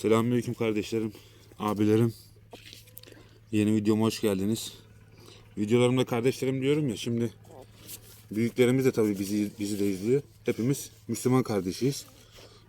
Selamünaleyküm kardeşlerim, abilerim. Yeni videoma hoş geldiniz. Videolarımda kardeşlerim diyorum ya şimdi büyüklerimiz de tabii bizi bizi de izliyor. Hepimiz Müslüman kardeşiyiz.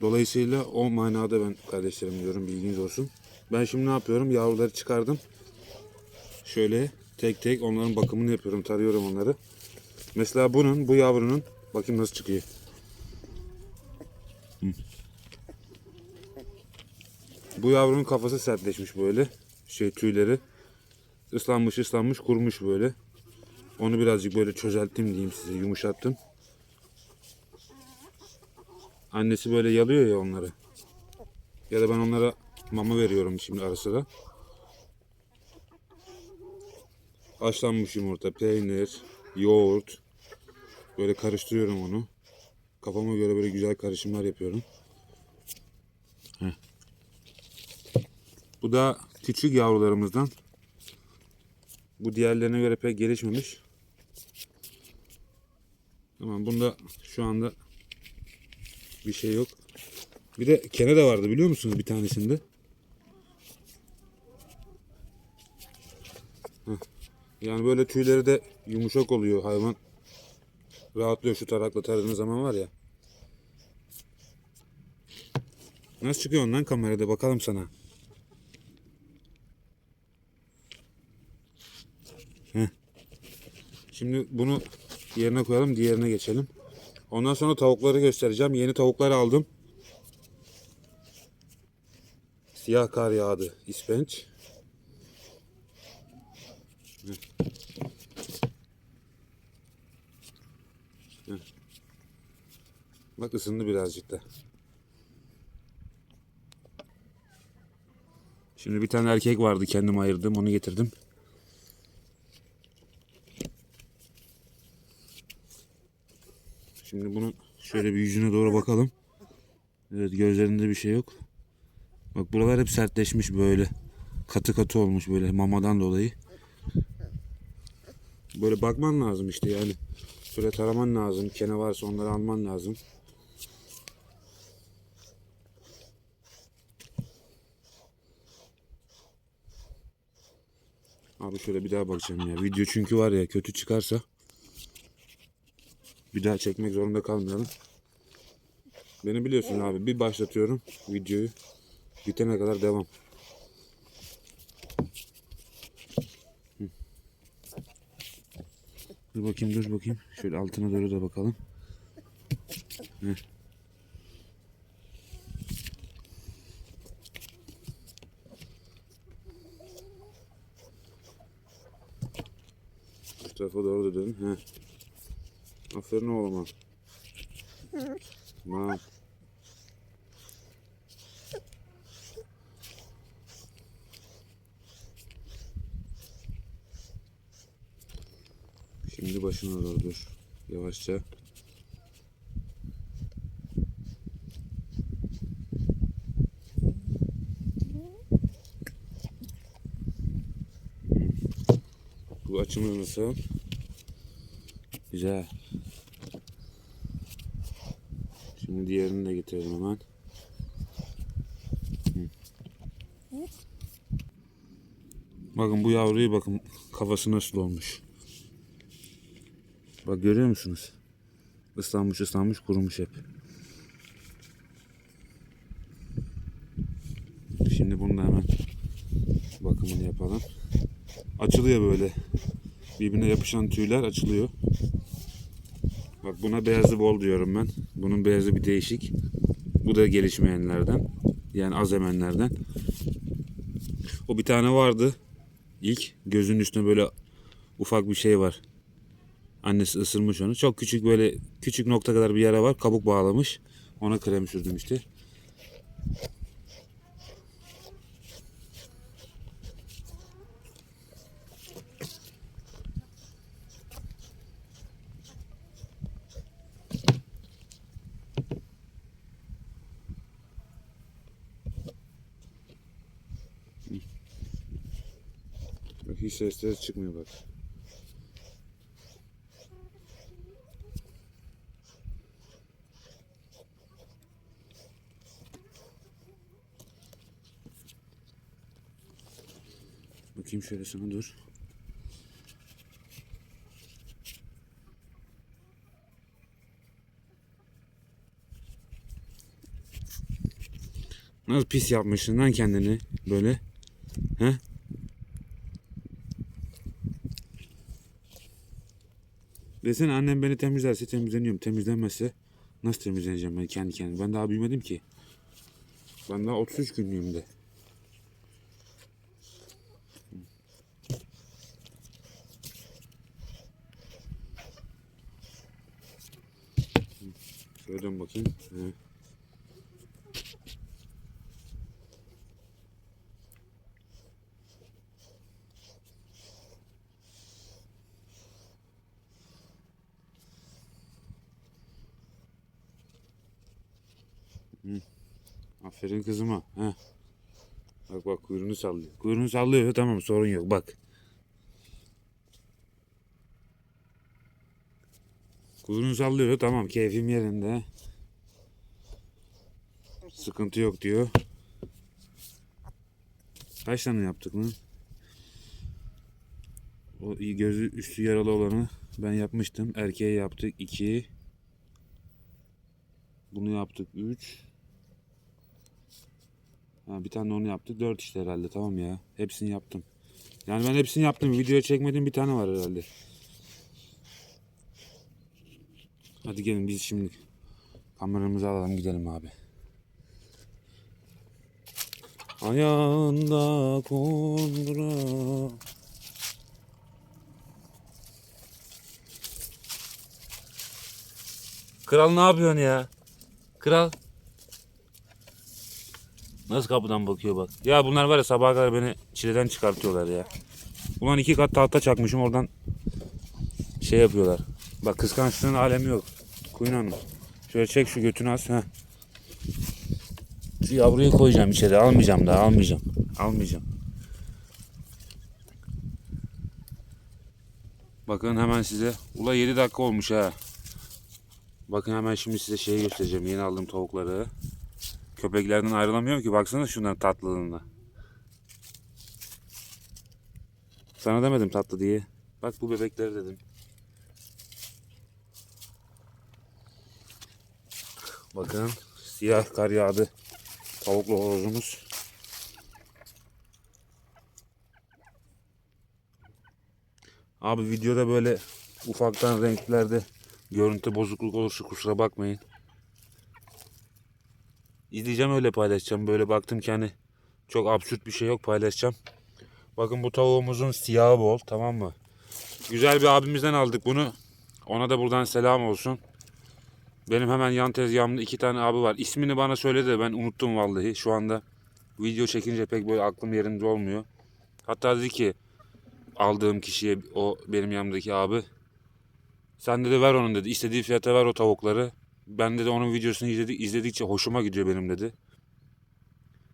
Dolayısıyla o manada ben kardeşlerim diyorum bilginiz olsun. Ben şimdi ne yapıyorum? Yavruları çıkardım. Şöyle tek tek onların bakımını yapıyorum, tarıyorum onları. Mesela bunun, bu yavrunun bakayım nasıl çıkıyor. Bu yavrunun kafası sertleşmiş böyle. Şey tüyleri. Islanmış ıslanmış kurumuş böyle. Onu birazcık böyle çözelttim diyeyim size yumuşattım. Annesi böyle yalıyor ya onları. Ya da ben onlara mama veriyorum şimdi ara sıra. Haşlanmış yumurta, peynir, yoğurt. Böyle karıştırıyorum onu. Kafama göre böyle güzel karışımlar yapıyorum. Bu da küçük yavrularımızdan. Bu diğerlerine göre pek gelişmemiş. Tamam bunda şu anda bir şey yok. Bir de kene de vardı biliyor musunuz bir tanesinde? Yani böyle tüyleri de yumuşak oluyor hayvan. Rahatlıyor şu tarakla taradığınız zaman var ya. Nasıl çıkıyor ondan kamerada bakalım sana. Şimdi bunu yerine koyalım, diğerine geçelim. Ondan sonra tavukları göstereceğim. Yeni tavuklar aldım. Siyah kar yağdı, ispenç. Bak ısındı birazcık da. Şimdi bir tane erkek vardı kendim ayırdım onu getirdim. Şimdi bunun şöyle bir yüzüne doğru bakalım. Evet gözlerinde bir şey yok. Bak buralar hep sertleşmiş böyle. Katı katı olmuş böyle mamadan dolayı. Böyle bakman lazım işte yani. Şöyle taraman lazım. Kene varsa onları alman lazım. Abi şöyle bir daha bakacağım ya. Video çünkü var ya kötü çıkarsa bir daha çekmek zorunda kalmayalım. Beni biliyorsun abi. Bir başlatıyorum videoyu. Bitene kadar devam. Dur bakayım dur bakayım. Şöyle altına doğru da bakalım. Heh. Şu tarafa doğru da dön. Heh. Aferin oğluma. Tamam. Şimdi başına doğru dur. Yavaşça. Bu açımız nasıl? Güzel. Şimdi diğerini de getirelim hemen. Bakın bu yavruyu bakın kafası nasıl olmuş. Bak görüyor musunuz? Islanmış ıslanmış kurumuş hep. Şimdi bunu da hemen bakımını yapalım. Açılıyor böyle. Birbirine yapışan tüyler açılıyor. Bak buna beyazı bol diyorum ben. Bunun beyazı bir değişik. Bu da gelişmeyenlerden. Yani az emenlerden. O bir tane vardı. İlk gözünün üstüne böyle ufak bir şey var. Annesi ısırmış onu. Çok küçük böyle küçük nokta kadar bir yara var. Kabuk bağlamış. Ona krem sürdüm işte. sesleri çıkmıyor bak. Bakayım şöyle sana dur. Nasıl pis yapmışsın lan kendini böyle? He? Desene annem beni temizlerse temizleniyorum. Temizlenmezse nasıl temizleneceğim ben kendi kendime? Ben daha büyümedim ki. Ben daha 33 günlüğüm de. Şöyle dön bakayım. He. Aferin kızıma. Heh. Bak bak kuyruğunu sallıyor. Kuyruğunu sallıyor tamam sorun yok bak. Kuyruğunu sallıyor tamam keyfim yerinde. Sıkıntı yok diyor. Kaç tane yaptık lan? O gözü üstü yaralı olanı ben yapmıştım. Erkeğe yaptık 2. Bunu yaptık 3. Bir tane onu yaptık. 4 işte herhalde tamam ya. Hepsini yaptım. Yani ben hepsini yaptım. Videoya çekmediğim bir tane var herhalde. Hadi gelin biz şimdi kameramızı alalım gidelim abi. Ayağında kondura. Kral ne yapıyorsun ya? Kral. Nasıl kapıdan bakıyor bak. Ya bunlar var ya sabaha kadar beni çileden çıkartıyorlar ya. Ulan iki kat tahta çakmışım oradan şey yapıyorlar. Bak kıskançlığın alemi yok. Kuyun Hanım. Şöyle çek şu götünü az. Heh. Şu yavruyu koyacağım içeri. Almayacağım daha almayacağım. Almayacağım. Bakın hemen size. Ula 7 dakika olmuş ha. Bakın hemen şimdi size şeyi göstereceğim. Yeni aldığım tavukları. Köpeklerden ayrılamıyorum ki. Baksana şunların tatlılığına. Sana demedim tatlı diye. Bak bu bebekleri dedim. Bakın siyah kar yağdı. Tavuklu horozumuz. Abi videoda böyle ufaktan renklerde görüntü bozukluk olursa kusura bakmayın. İzleyeceğim öyle paylaşacağım. Böyle baktım ki hani çok absürt bir şey yok paylaşacağım. Bakın bu tavuğumuzun siyahı bol tamam mı? Güzel bir abimizden aldık bunu. Ona da buradan selam olsun. Benim hemen yan tezgahımda iki tane abi var. İsmini bana söyledi ben unuttum vallahi. Şu anda video çekince pek böyle aklım yerinde olmuyor. Hatta dedi ki aldığım kişiye o benim yanımdaki abi sen dedi ver onun dedi. İstediği fiyata ver o tavukları. Ben de onun videosunu izledik, izledikçe hoşuma gidiyor benim dedi.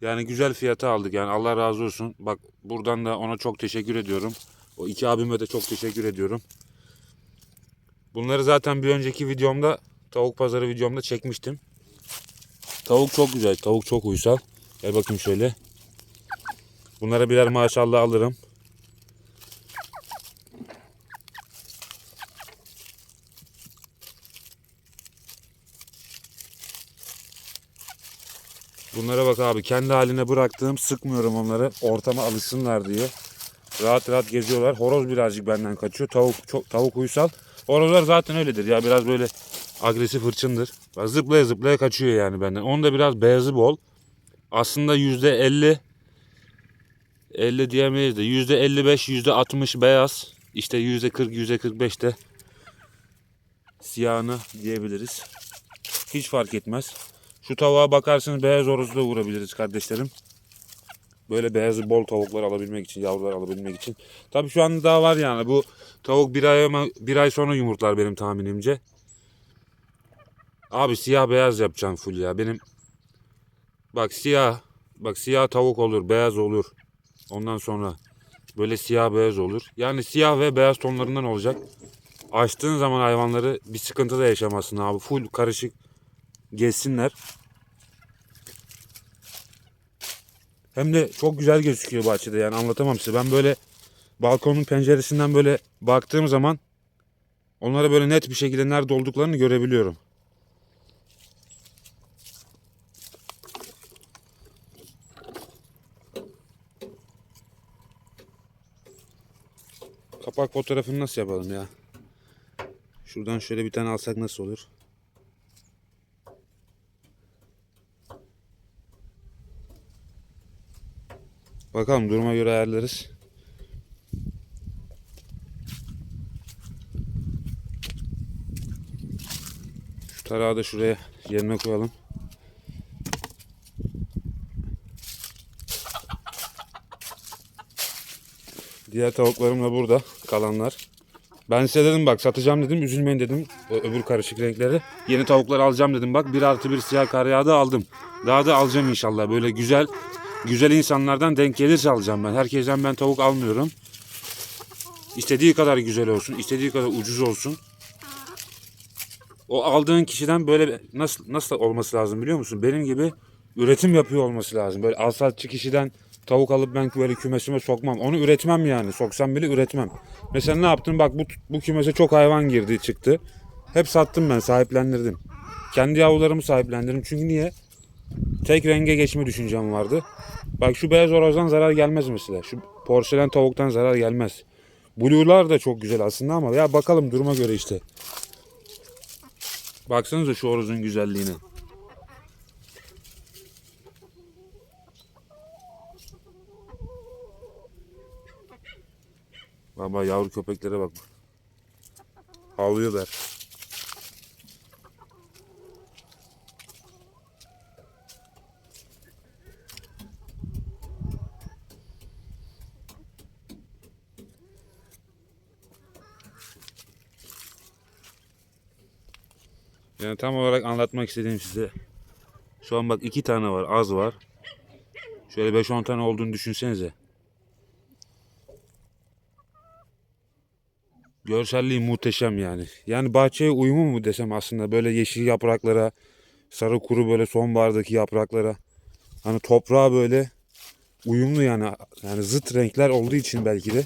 Yani güzel fiyata aldık yani Allah razı olsun. Bak buradan da ona çok teşekkür ediyorum. O iki abime de çok teşekkür ediyorum. Bunları zaten bir önceki videomda tavuk pazarı videomda çekmiştim. Tavuk çok güzel. Tavuk çok uysal. Gel bakayım şöyle. Bunlara birer maşallah alırım. Bunlara bak abi kendi haline bıraktığım sıkmıyorum onları ortama alışsınlar diye. Rahat rahat geziyorlar. Horoz birazcık benden kaçıyor. Tavuk çok tavuk uysal. Horozlar zaten öyledir ya biraz böyle agresif hırçındır. Zıplaya zıplaya kaçıyor yani benden. Onun da biraz beyazı bol. Aslında yüzde 50 50 diyemeyiz de yüzde 55 yüzde 60 beyaz. İşte yüzde 40 yüzde 45 de siyahını diyebiliriz. Hiç fark etmez. Şu tavuğa bakarsınız beyaz horozu da vurabiliriz kardeşlerim. Böyle beyazı bol tavuklar alabilmek için, yavrular alabilmek için. Tabii şu anda daha var yani. Bu tavuk bir ay, bir ay sonra yumurtlar benim tahminimce. Abi siyah beyaz yapacağım full ya. Benim bak siyah, bak siyah tavuk olur, beyaz olur. Ondan sonra böyle siyah beyaz olur. Yani siyah ve beyaz tonlarından olacak. Açtığın zaman hayvanları bir sıkıntı da yaşamasın abi. Full karışık gezsinler. Hem de çok güzel gözüküyor bahçede yani anlatamam size. Ben böyle balkonun penceresinden böyle baktığım zaman onlara böyle net bir şekilde nerede olduklarını görebiliyorum. Kapak fotoğrafını nasıl yapalım ya? Şuradan şöyle bir tane alsak nasıl olur? Bakalım duruma göre ayarlarız. Şu tarağı da şuraya yerine koyalım. Diğer tavuklarım da burada kalanlar. Ben size dedim bak satacağım dedim üzülmeyin dedim öbür karışık renkleri. Yeni tavuklar alacağım dedim bak bir artı bir siyah kar yağdı aldım. Daha da alacağım inşallah böyle güzel güzel insanlardan denk gelirse alacağım ben. Herkesten ben tavuk almıyorum. İstediği kadar güzel olsun, istediği kadar ucuz olsun. O aldığın kişiden böyle nasıl nasıl olması lazım biliyor musun? Benim gibi üretim yapıyor olması lazım. Böyle alsatçı kişiden tavuk alıp ben böyle kümesime sokmam. Onu üretmem yani. Soksam bile üretmem. Mesela ne yaptım? Bak bu bu kümese çok hayvan girdi çıktı. Hep sattım ben, sahiplendirdim. Kendi yavrularımı sahiplendirdim. Çünkü niye? Tek renge geçme düşüncem vardı. Bak şu beyaz horozdan zarar gelmez mesela. Şu porselen tavuktan zarar gelmez. Blue'lar da çok güzel aslında ama ya bakalım duruma göre işte. Baksanıza şu horozun güzelliğine. Baba yavru köpeklere bak. Havlıyorlar. Yani tam olarak anlatmak istediğim size. Şu an bak iki tane var, az var. Şöyle 5-10 tane olduğunu düşünsenize. Görselliği muhteşem yani. Yani bahçeye uyumu mu desem aslında böyle yeşil yapraklara, sarı kuru böyle sonbahardaki yapraklara. Hani toprağa böyle uyumlu yani. Yani zıt renkler olduğu için belki de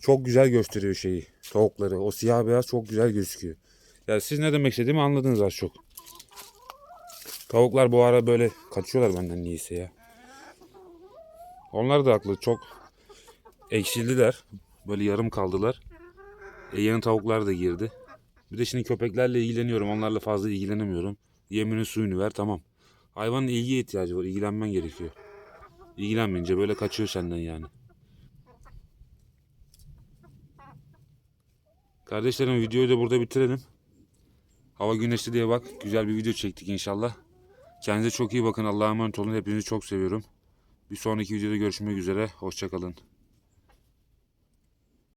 çok güzel gösteriyor şeyi. Tavukları. O siyah beyaz çok güzel gözüküyor. Ya siz ne demek istediğimi anladınız az çok. Tavuklar bu ara böyle kaçıyorlar benden niyeyse ya. Onlar da haklı. Çok eksildiler. Böyle yarım kaldılar. E, yeni tavuklar da girdi. Bir de şimdi köpeklerle ilgileniyorum. Onlarla fazla ilgilenemiyorum. Yemini suyunu ver tamam. Hayvanın ilgiye ihtiyacı var. İlgilenmen gerekiyor. İlgilenmeyince böyle kaçıyor senden yani. Kardeşlerim videoyu da burada bitirelim. Hava güneşli diye bak. Güzel bir video çektik inşallah. Kendinize çok iyi bakın. Allah'a emanet olun. Hepinizi çok seviyorum. Bir sonraki videoda görüşmek üzere. Hoşçakalın.